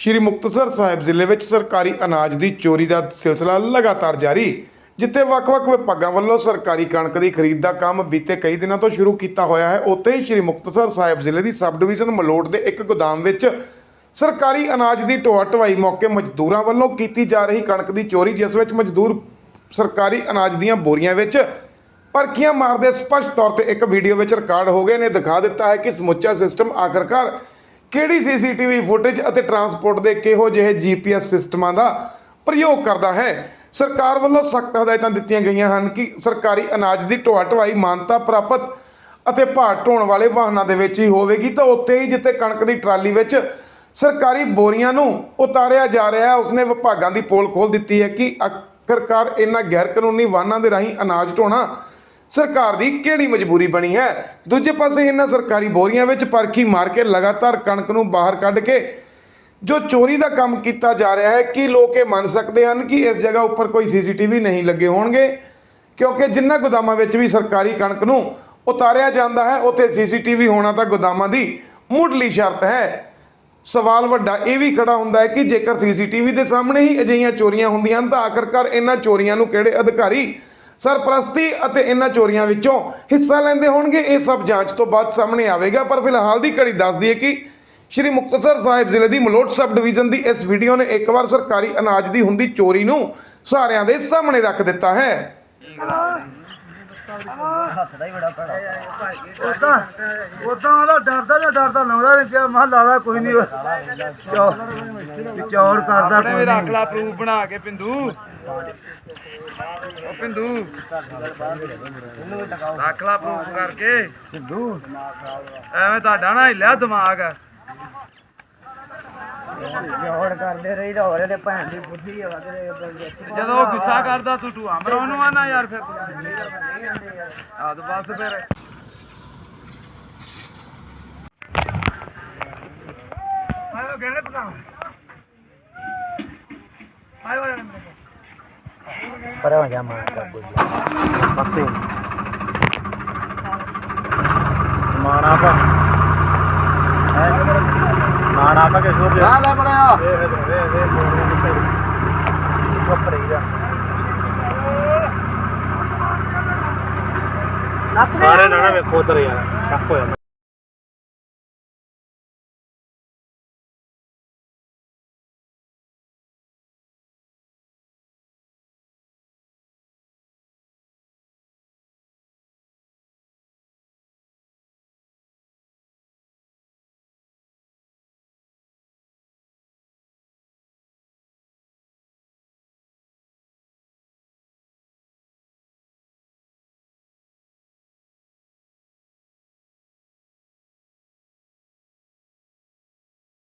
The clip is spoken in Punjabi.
ਸ਼੍ਰੀ ਮੁਕਤਸਰ ਸਾਹਿਬ ਜ਼ਿਲ੍ਹੇ ਵਿੱਚ ਸਰਕਾਰੀ ਅਨਾਜ ਦੀ ਚੋਰੀ ਦਾ ਸਿਲਸਿਲਾ ਲਗਾਤਾਰ ਜਾਰੀ, ਜਿੱਥੇ ਵੱਖ-ਵੱਖ ਵਿਭਾਗਾਂ ਵੱਲੋਂ ਸਰਕਾਰੀ ਕਣਕ ਦੀ ਖਰੀਦ ਦਾ ਕੰਮ ਬੀਤੇ ਕਈ ਦਿਨਾਂ ਤੋਂ ਸ਼ੁਰੂ ਕੀਤਾ ਹੋਇਆ ਹੈ। ਉੱਥੇ ਹੀ ਸ਼੍ਰੀ ਮੁਕਤਸਰ ਸਾਹਿਬ ਜ਼ਿਲ੍ਹੇ ਦੀ ਸਬ ਡਿਵੀਜ਼ਨ ਮਲੋਟ ਦੇ ਇੱਕ ਗੋਦਾਮ ਵਿੱਚ ਸਰਕਾਰੀ ਅਨਾਜ ਦੀ ਢੋਆ ਢਵਾਈ ਮੌਕੇ ਮਜ਼ਦੂਰਾਂ ਵੱਲੋਂ ਕੀਤੀ ਜਾ ਰਹੀ ਕਣਕ ਦੀ ਚੋਰੀ, ਜਿਸ ਵਿੱਚ ਮਜ਼ਦੂਰ ਸਰਕਾਰੀ ਅਨਾਜ ਦੀਆਂ ਬੋਰੀਆਂ ਵਿੱਚ ਪਰਖੀਆਂ ਮਾਰਦੇ ਸਪਸ਼ਟ ਤੌਰ ਤੇ ਇੱਕ ਵੀਡੀਓ ਵਿੱਚ ਰਿਕਾਰਡ ਹੋ ਗਏ ਨੇ। ਦਿਖਾ ਦਿੱਤਾ ਹੈ ਕਿ ਸਮੁੱਚਾ ਸਿਸਟਮ ਆਖਰਕਾਰ ਕਿਹੜੀ ਸੀਸੀਟੀਵੀ ਫੁਟੇਜ ਅਤੇ ਟਰਾਂਸਪੋਰਟ ਦੇ ਕਿਹੋ ਜਿਹੇ ਜੀਪੀਐਸ ਸਿਸਟਮਾਂ ਦਾ ਪ੍ਰਯੋਗ ਕਰਦਾ ਹੈ? ਸਰਕਾਰ ਵੱਲੋਂ ਸਖਤ ਹਦਾਇਤਾਂ ਦਿੱਤੀਆਂ ਗਈਆਂ ਹਨ ਕਿ ਸਰਕਾਰੀ ਅਨਾਜ ਦੀ ਢੋਆ ਢਵਾਈ ਮਾਨਤਾ ਪ੍ਰਾਪਤ ਅਤੇ ਭਾਰ ਢੋਣ ਵਾਲੇ ਵਾਹਨਾਂ ਦੇ ਵਿੱਚ ਹੀ ਹੋਵੇਗੀ, ਤਾਂ ਉੱਥੇ ਹੀ ਜਿੱਥੇ ਕਣਕ ਦੀ ਟਰਾਲੀ ਵਿੱਚ ਸਰਕਾਰੀ ਬੋਰੀਆਂ ਨੂੰ ਉਤਾਰਿਆ ਜਾ ਰਿਹਾ ਹੈ, ਉਸਨੇ ਵਿਭਾਗਾਂ ਦੀ ਪੋਲ ਖੋਲ ਦਿੱਤੀ ਹੈ ਕਿ ਆਖਰਕਾਰ ਇਹਨਾਂ ਗੈਰ ਕਾਨੂੰਨੀ ਵਾਹਨਾਂ ਦੇ ਰਾਹੀਂ ਅਨਾਜ ਢੋਣਾ ਸਰਕਾਰ ਦੀ ਕਿਹੜੀ ਮਜਬੂਰੀ ਬਣੀ ਹੈ? ਦੂਜੇ ਪਾਸੇ ਇਹਨਾਂ ਸਰਕਾਰੀ ਬੋਰੀਆਂ ਵਿੱਚ ਪਰਖੀ ਮਾਰ ਕੇ ਲਗਾਤਾਰ ਕਣਕ ਨੂੰ ਬਾਹਰ ਕੱਢ ਕੇ ਜੋ ਚੋਰੀ ਦਾ ਕੰਮ ਕੀਤਾ ਜਾ ਰਿਹਾ ਹੈ, ਕੀ ਲੋਕ ਇਹ ਮੰਨ ਸਕਦੇ ਹਨ ਕਿ ਇਸ ਜਗ੍ਹਾ ਉੱਪਰ ਕੋਈ ਸੀਸੀਟੀਵੀ ਨਹੀਂ ਲੱਗੇ ਹੋਣਗੇ? ਕਿਉਂਕਿ ਜਿੰਨਾ ਗੋਦਾਮਾਂ ਵਿੱਚ ਵੀ ਸਰਕਾਰੀ ਕਣਕ ਨੂੰ ਉਤਾਰਿਆ ਜਾਂਦਾ ਹੈ, ਉੱਥੇ ਸੀਸੀਟੀਵੀ ਹੋਣਾ ਤਾਂ ਗੋਦਾਮਾਂ ਦੀ ਮੁੱਢਲੀ ਸ਼ਰਤ ਹੈ। ਸਵਾਲ ਵੱਡਾ ਇਹ ਵੀ ਖੜਾ ਹੁੰਦਾ ਹੈ ਕਿ ਜੇਕਰ ਸੀਸੀਟੀਵੀ ਦੇ ਸਾਹਮਣੇ ਹੀ ਅਜਿਹੀਆਂ ਚੋਰੀਆਂ ਹੁੰਦੀਆਂ ਹਨ, ਤਾਂ ਆਖਰਕਾਰ ਇਹਨਾਂ ਚੋਰੀਆਂ ਨੂੰ ਕਿਹੜੇ ਅਧਿਕਾਰੀ ਸਰਪ੍ਰਸਤੀ ਅਤੇ ਇਹਨਾਂ ਚੋਰੀਆਂ ਵਿੱਚੋਂ ਹਿੱਸਾ ਲੈਂਦੇ ਹੋਣਗੇ। ਇਹ ਸਭ ਜਾਂਚ ਤੋਂ ਬਾਅਦ ਸਾਹਮਣੇ ਆਵੇਗਾ ਪਰ ਫਿਲਹਾਲ ਦੀ ਘੜੀ ਦੱਸਦੀ ਹੈ ਕਿ ਸ਼੍ਰੀ ਮੁਕਤਸਰ ਸਾਹਿਬ ਜ਼ਿਲ੍ਹੇ ਦੀ ਮਲੋਟ ਸਬ ਡਿਵੀਜ਼ਨ ਦੀ ਇਸ ਵੀਡੀਓ ਨੇ ਇੱਕ ਵਾਰ ਸਰਕਾਰੀ ਅਨਾਜ ਦੀ ਹੁੰਦੀ ਚੋਰੀ ਨੂੰ ਸਾਰਿਆਂ ਦੇ ਸਾਹਮਣੇ ਰੱਖ ਦਿੱਤਾ ਹੈ। ਉਦਾਂ ਉਦਾਂ ਉਹਦਾ ਡਰਦਾ ਜਾਂ ਡਰਦਾ ਲਾਉਂਦਾ ਨਹੀਂ ਪਿਆ। ਮਾ ਲਾਦਾ ਕੋਈ ਨਹੀਂ ਚੌੜ ਕਰਦਾ ਕੋਈ ਵੀ ਰੱਖ ਨਹੀਂ ਲਾ ਪ੍ਰੂਫ ਬਣਾ ਕੇ ਪਿੰਦੂ। ਪਿੰਦੂ। ਰੱਖ ਲਾ ਪ੍ਰੂਫ ਕਰਕੇ। ਐਵੇਂ ਤੁਹਾਡਾ ਨਾ ਹਿੱਲਿਆ ਦਿਮਾਗ। ਚੌੜ ਕਰਦੇ ਰਹੀ ਤਾਂ ਹੋਰ ਇਹਦੇ ਭੈਣ ਦੀ ਬੁੱਧੀ ਆ ਵਗਰੇ ਤੇ ਜਦੋਂ ਉਹ ਗੁੱਸਾ ਕਰਦਾ ਤੂੰ ਤੂੰ ਅਮਰੋਂ ਨੂੰ ਆਣਾ ਯਾਰ ਫਿਰ ਆ ਤਾਂ ਬਸ ਫਿਰ। ਆਇਓ ਗੇੜੇ ਪਕਾ। ਆਇਓ ਆਇਓ ਪਰ ਹੋ ਜਾ ਮਾਰ ਕਰ ਬੁੱਧੀ ਪਾਸੇ ਮਾਣਾ ਪਾ ਮਾਣਾ ਪਾ ਕੇ ਸੋ ਆ ਲੈ ਬੜਿਆ ਚੁੱਪ ਰਹੀ ਜਾ ਸਾਰੇ ਨਾ ਵੇਖੋ ਉਧਰ ਯਾਰ ਕੱਖ ਹੋਇਆ